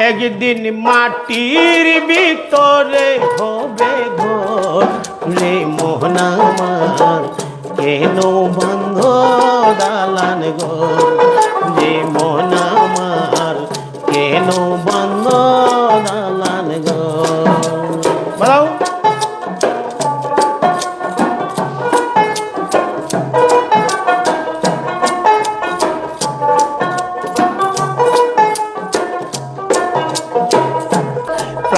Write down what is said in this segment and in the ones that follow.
একদিন মাটির ভিতরে হবে ঘর। রে মোহনামার কেন বন্ধ দালান ঘর রে মোহনামার কেন বন্ধ দালান ঘর বলো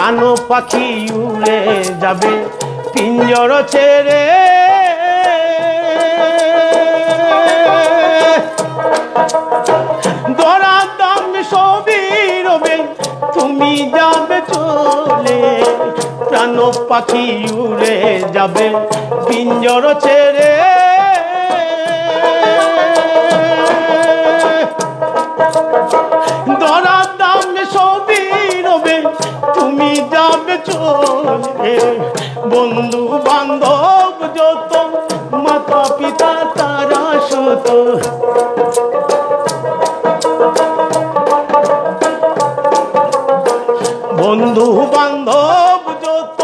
প্রাণ পাখি উড়ে যাবে, পিঞ্জর ছেড়ে। দরা দাম রবে, তুমি যাবে চলে। প্রাণ পাখি উড়ে যাবে, পিঞ্জর ছেড়ে। বন্ধু বান্ধব যত মাতা পিতা তারা সুত। বন্ধু বান্ধব যত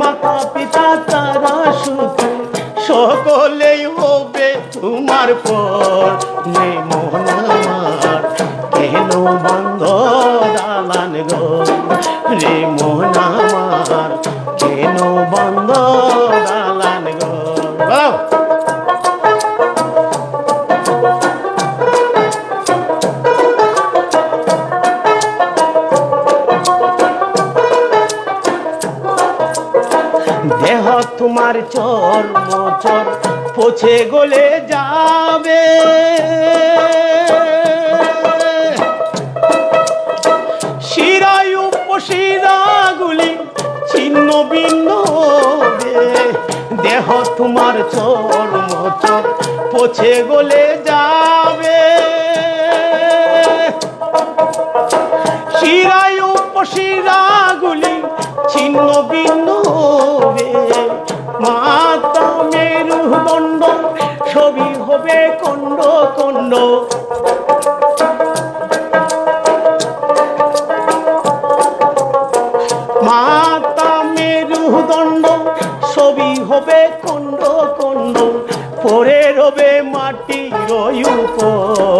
মাতা পিতা তারা সুত। সকলেই হবে তোমার পর নে বন্ধ দালান গো। দেহ তোমার চর মোচর পছে গলে যাবে তোমার চর মোচর পছে গলে যাবে। শিরায় উপশিরাগুলি ছিন্ন ভিন্ন হবে। মাতা মেরুদণ্ড, ছবি হবে কন্ড কণ্ড। পরে রবে মাটির উপর